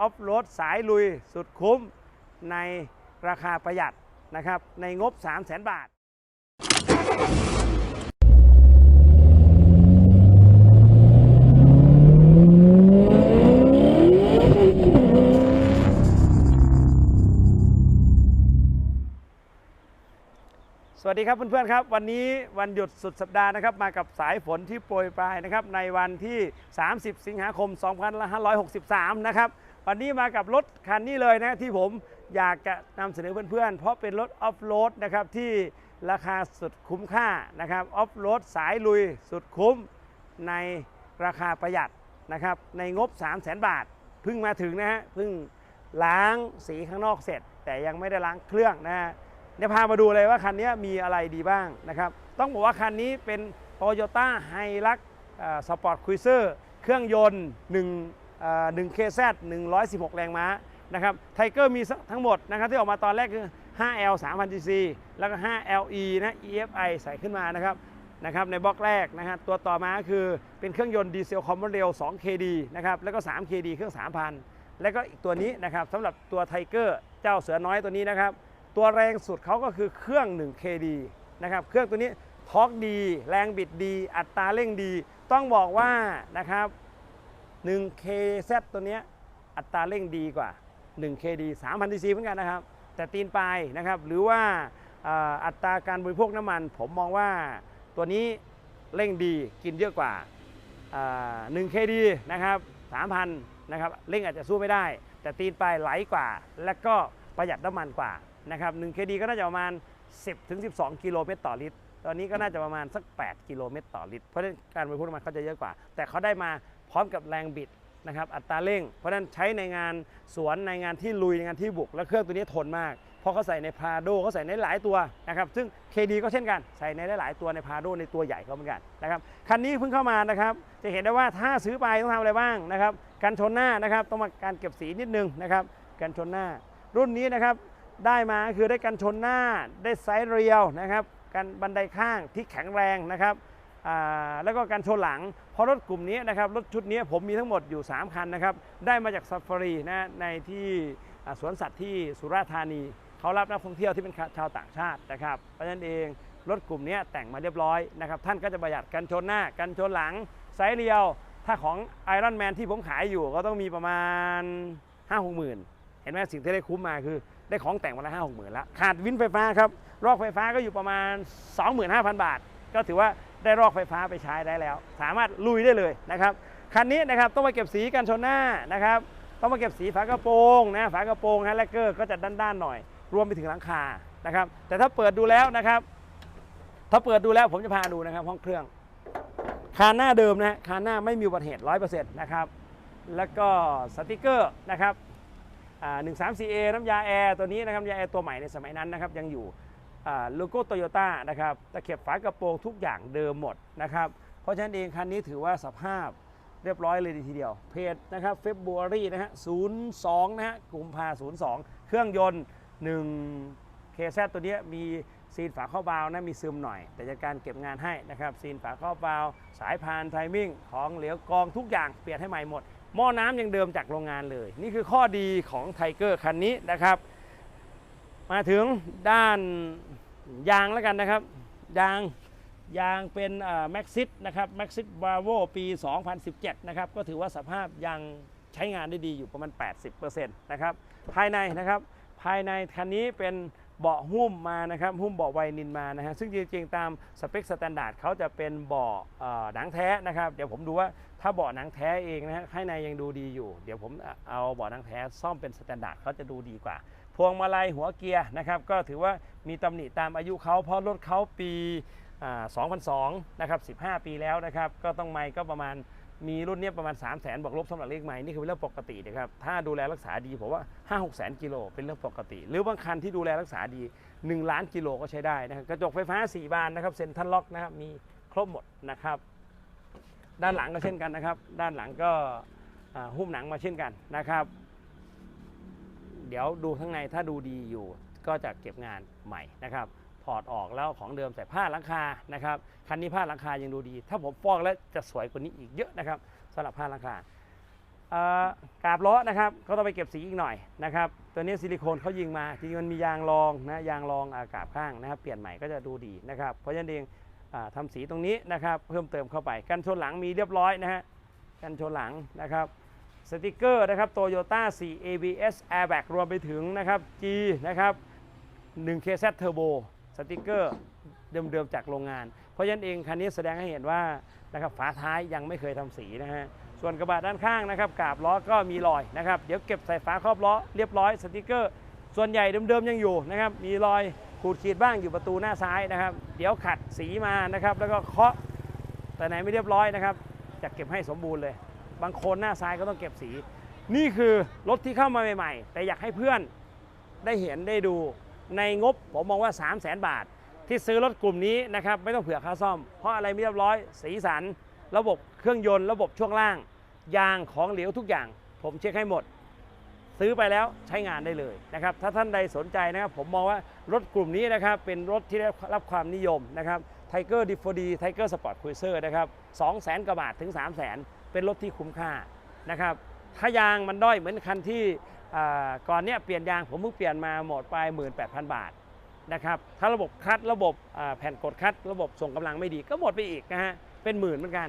ออฟโรดสายลุยสุดคุ้มในราคาประหยัดนะครับ ในงบ 3 0 0 0 0 0 บาทสวัสดีครับเพื่อนๆครับ วันนี้วันหยุดสุดสัปดาห์นะครับ มากับสายฝนที่โปรยปลายนะครับ ในวันที่ 30 สิงหาคม 2563 นะครับ วันนี้มากับรถคันนี้เลยนะที่ผมอยากจะนำเสนอเพื่อนๆ เพราะเป็นรถออฟโรดนะครับที่ราคาสุดคุ้มค่านะครับออฟโรดสายลุยสุดคุ้มในราคาประหยัดนะครับในงบ 3 0 0 0 0 0บาทเพิ่งมาถึงนะฮะเพิ่งล้างสีข้างนอกเสร็จ แต่ยังไม่ได้ล้างเครื่องนะฮะเดี๋ยวพามาดูเลยว่าคันนี้มีอะไรดีบ้างนะครับต้องบอกว่าคันนี้เป็น Toyota Hilux สปอร์ตคุยเซอร์เครื่องยนต์1 เอ่อ1 KZ 116 แรงม้านะครับไทเกอร์มีทั้งหมดนะครับที่ออกมาตอนแรกคือ 5L 3000 cc แล้วก็ 5LE นะ EFI ใส่ขึ้นมานะครับนะครับในบล็อกแรกนะครับตัวต่อมาคือเป็นเครื่องยนต์ดีเซลคอมมอนเรล 2KD นะครับแล้วก็ 3KD เครื่อง 3,000 แล้วก็อีกตัวนี้นะครับสำหรับตัวไทเกอร์เจ้าเสือน้อยตัวนี้นะครับตัวแรงสุดเขาก็คือเครื่อง 1 KD นะครับเครื่องตัวนี้ทอร์กดี แรงบิดดี อัตราเร่งดี ต้องบอกว่านะครับ 1 KZ ตัวเนี้ยอัตราเร่งดีกว่า 1 KD 3,000 cc เหมือนกันนะครับ แต่ตีนปลายนะครับ หรือว่าอัตราการบริโภคน้ำมัน ผมมองว่าตัวนี้เร่งดีกินเยอะกว่าอ่า 1 KD นะครับ 3,000 นะครับเร่งอาจจะสู้ไม่ได้ แต่ตีนปลายไหลกว่า และก็ประหยัดน้ำมันกว่านะครับ1 KD ก็น่าจะประมาณ 10ถึง12 กิโลเมตรต่อลิตร ตอนนี้ก็น่าจะประมาณสัก 8 กิโลเมตรต่อลิตร เพราะฉะนั้นการบริโภคน้ำมันเขาจะเยอะกว่า แต่เขาได้มา พร้อมกับแรงบิดนะครับอัตราเร่ง เพราะฉะนั้นใช้ในงานสวนในงานที่ลุยในงานที่บุก และเครื่องตัวนี้ทนมาก เพราะเขาใส่ในพาโดเขาใส่ในหลายตัวนะครับซึ่ง KD ก็เช่นกันใส่ในหลายตัวในพาโดในตัวใหญ่เขาเหมือนกันนะครับคันนี้เพิ่งเข้ามานะครับจะเห็นได้ว่าถ้าซื้อไปต้องทำอะไรบ้างนะครับกันชนหน้านะครับต้องมาการเก็บสีนิดนึงนะครับกันชนหน้า รุ่นนี้นะครับได้มาคือได้กันชนหน้าได้ไซส์เรียวนะครับกันบันไดข้างที่แข็งแรงนะครับแล้วก็การชนหลัง ราะรถกลุ่มนี้นะครับรถชุดนี้ผมมีทั้งหมดอยู่ 3 คันนะครับได้มาจากซ a ฟ a รีนะในที่สวนสัตว์ที่สุราษฎร์ธานีเขารับนักท่องเที่ยวที่เป็นชาวต่างชาตินะครับเพราะฉะนั้นเองรถกลุ่มนี้แต่งมาเรียบร้อยนะครับท่านก็จะประหยัดกันชนหน้ากันชนหลังไซส์เรียว ถ้าของ Iron Man ที่ผมขายอยู่ก็ต้องมีประมาณ 5 6หมื่นเห็นไหมสิ่งที่ได้คุ้มมาคือได้ของแต่งมาละห้าหกหมื่นแล้วขาดวินไฟฟ้าครับรอกไฟฟ้าก็อยู่ประมาณ 25,000 บาท ก็ถือว่า ได้รอกไฟฟ้าไปใช้ได้แล้ว สามารถลุยได้เลยนะครับคันนี้นะครับต้องมาเก็บสีกันชนหน้านะครับต้องมาเก็บสีฝากระโปรงนะฝากระโปรงฮะแลกเกอร์ก็จะด้านๆหน่อย รวมไปถึงหลังคานะครับแต่ถ้าเปิดดูแล้วนะครับ ถ้าเปิดดูแล้วผมจะพาดูนะครับห้องเครื่องคานหน้าเดิมนะคานหน้าไม่มีอุบัติเหตุ100%นะครับแล้วก็สติกเกอร์นะครับหนึ่งสามซีเอน้ำยาแอร์ตัวนี้นะครับยาแอร์ตัวใหม่ในสมัยนั้นนะครับยังอยู่ โลโก้โตโยต้านะครับตะเข็บฝากระโปรงทุกอย่างเดิมหมดนะครับ เพราะฉะนั้นเองคันนี้ถือว่าสภาพเรียบร้อยเลยทีเดียว เพจนะครับเฟบ r วรีนะฮะ02นะฮะกุมภา02เครื่องยนต์1 KZ ตัวนี้มีซีนฝาข้อบาวนะมีซึมหน่อย แต่จัดการเก็บงานให้นะครับซีนฝาข้อบาว สายพานไทมิ่งของเหลวกองทุกอย่างเปลี่ยนให้ใหม่หมดหม้อน้ำยังเดิมจากโรงงานเลย นี่คือข้อดีของไทเกอร์คันนี้นะครับ มาถึงด้านยางแล้วกันนะครับ ยางยางเป็นแม็กซิสนะครับแม็กซิสบาโวปี 2017 นะครับ ก็ถือว่าสภาพยังใช้งานได้ดีอยู่ประมาณ 80%นะครับ ภายในนะครับ ภายในคันนี้เป็นเบาะหุ้มมานะครับหุ้มเบาะไวนินมานะฮะซึ่งจริงๆตามสเปคสแตนดาร์ดเขาจะเป็นเบาะหนังแท้นะครับ เดี๋ยวผมดูว่าถ้าเบาะหนังแท้เองนะฮะข้างในยังดูดีอยู่ เดี๋ยวผมเอาเบาะหนังแท้ซ่อมเป็นสแตนดาร์ดเขาจะดูดีกว่า พวงมาลัยหัวเกียร์นะครับก็ถือว่ามีตำหนิตามอายุเขาเพราะรถเขาปี2002นะครับ15 ปีแล้วนะครับก็ต้องไม่ก็ประมาณมีรุ่นเนี้ยประมาณ 3 0 0แสนบวกลบสำหรับเลขใหม่นี่คือเรื่องปกตินะครับถ้าดูแลรักษาดีผมว่า5 6แสนกิโลเป็นเรื่องปกติ หรือบางคันที่ดูแลรักษาดี 1 ล้านกิโลก็ใช้ได้นะครับกระจกไฟฟ้า 4 บานนะครับเซ็นทรัลล็อกนะครับมีครบหมดนะครับ ด้านหลังก็เช่นกันนะครับ ด้านหลังก็หุ้มหนังมาเช่นกันนะครับ เดี๋ยวดูข้างในถ้าดูดีอยู่ ก็จะเก็บงานใหม่นะครับถอดออกแล้วของเดิมใส่ผ้าหลังคานะครับคันนี้ผ้าหลังคายังดูดี ถ้าผมฟอกแล้วจะสวยกว่านี้อีกเยอะนะครับสำหรับผ้าหลังคากาบล้อนะครับก็ต้องไปเก็บสีอีกหน่อยนะครับตัวนี้ซิลิโคนเขายิงมาจริงมันมียางรองนะยางรองอากาบข้างนะครับเปลี่ยนใหม่ก็จะดูดีนะครับเพราะฉะนั้นเองอาทำสีตรงนี้นะครับเพิ่มเติมเข้าไปกันชนหลังมีเรียบร้อยนะฮะกันชนหลังนะครับ สติกเกอร์นะครับ Toyota 4 ABS Airbag รวมไปถึงนะครับ G นะครับ 1 KZ Turbo สติกเกอร์เดิมๆจากโรงงาน เพราะฉะนั้นเองคันนี้แสดงให้เห็นว่านะครับฝาท้ายยังไม่เคยทำสีนะฮะส่วนกระบะด้านข้างนะครับกาบล้อก็มีรอยนะครับเดี๋ยวเก็บใส่ฝาครอบล้อเรียบร้อยสติกเกอร์ ส่วนใหญ่เดิมๆยังอยู่นะครับมีรอยขูดขีดบ้างอยู่ประตูหน้าซ้ายนะครับ เดี๋ยวขัดสีมานะครับแล้วก็เคาะแต่ไหนไม่เรียบร้อยนะครับจะเก็บให้สมบูรณ์เลย บางคนหน้าซ้ายก็ต้องเก็บสี นี่คือรถที่เข้ามาใหม่ ๆ แต่อยากให้เพื่อนได้เห็นได้ดูในงบผมมองว่า 3 0 0 0 0 0 บาท ที่ซื้อรถกลุ่มนี้นะครับไม่ต้องเผื่อค่าซ่อม เพราะอะไรไม่เรียบร้อย สีสัน ระบบเครื่องยนต์ระบบช่วงล่าง ยางของเหลวทุกอย่าง ผมเช็คให้หมด ซื้อไปแล้วใช้งานได้เลยนะครับถ้าท่านใดสนใจนะครับผมมองว่ารถกลุ่มนี้นะครับเป็นรถที่ได้รับความนิยมนะครับไทเกอร์ดิฟดีไทเกอร์สปอร์ตคุยเซอร์นะครับ2 0 0 0 0 0กว่าบาทถึง3 0 0 0 0 0 เป็นรถที่คุ้มค่านะครับถ้ายางมันด้อยเหมือนคันที่ก่อนเนี้ยเปลี่ยนยางผมเพิ่งเปลี่ยนมาหมดไป 18,000 บาทนะครับถ้าระบบคัดระบบแผ่นกดคัด ระบบส่งกำลังไม่ดีก็หมดไปอีกนะฮะเป็นหมื่นเหมือนกัน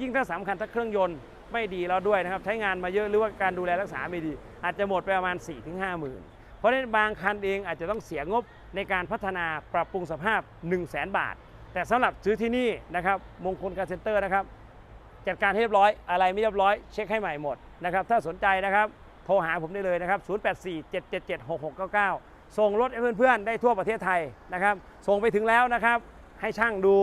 ยิ่งถ้าสำคัญถ้าเครื่องยนต์ไม่ดีแล้วด้วยนะครับ ใช้งานมาเยอะหรือว่าการดูแลรักษาไม่ดี อาจจะหมดไปประมาณ 4-5ถึงห้าหมื่นเพราะฉะนั้นบางคันเองอาจจะต้องเสียงบในการพัฒนาปรับปรุงสภาพ 1 0 0 0 0แบาท แต่สำหรับซื้อที่นี่นะครับมงคลการเซ็นเตอร์นะครับ จัดการให้เรียบร้อย อะไรไม่เรียบร้อย เช็คให้ใหม่หมดนะครับ ถ้าสนใจนะครับ โทรหาผมได้เลยนะครับ 0847776699 ส่งรถให้เพื่อนๆ ได้ทั่วประเทศไทยนะครับ ส่งไปถึงแล้วนะครับ ให้ช่างดู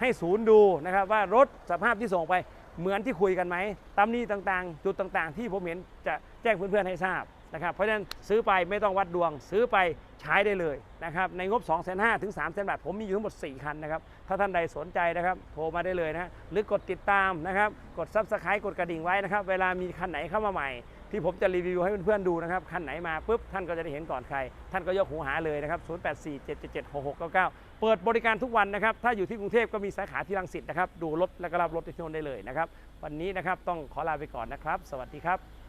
ให้ศูนย์ดูนะครับ ว่ารถสภาพที่ส่งไปเหมือนที่คุยกันไหมตำหนี้ต่างๆ จุดต่างๆ ที่ผมเห็นจะแจ้งเพื่อนๆให้ทราบ นะครับเพราะฉะนั้นซื้อไปไม่ต้องวัดดวง ซื้อไปใช้ได้เลยนะครับในงบ 2 5 0 0 0ถึง3 0 0 0 0บาทผมมีอยู่ทั้งหมด 4 คันนะครับถ้าท่านใดสนใจนะครับโทรมาได้เลยนะหรือกดติดตามนะครับกดซับสไครต์กดกระดิ่งไว้นะครับเวลามีคันไหนเข้ามาใหม่ ที่ผมจะรีวิวให้เพื่อนๆดูนะครับคันไหนมาปุ๊บท่านก็จะได้เห็นก่อนใคร ท่านก็ยกหูหาเลยนะครับ0847776699 เปิดบริการทุกวันนะครับถ้าอยู่ที่กรุงเทพก็มีสาขาที่รังสิตนะครับดูรถและก็รับรถที่นนได้เลยนะครับวันนี้นะครับต้องขอลาไปก่อนนะครับ สวัสดีครับ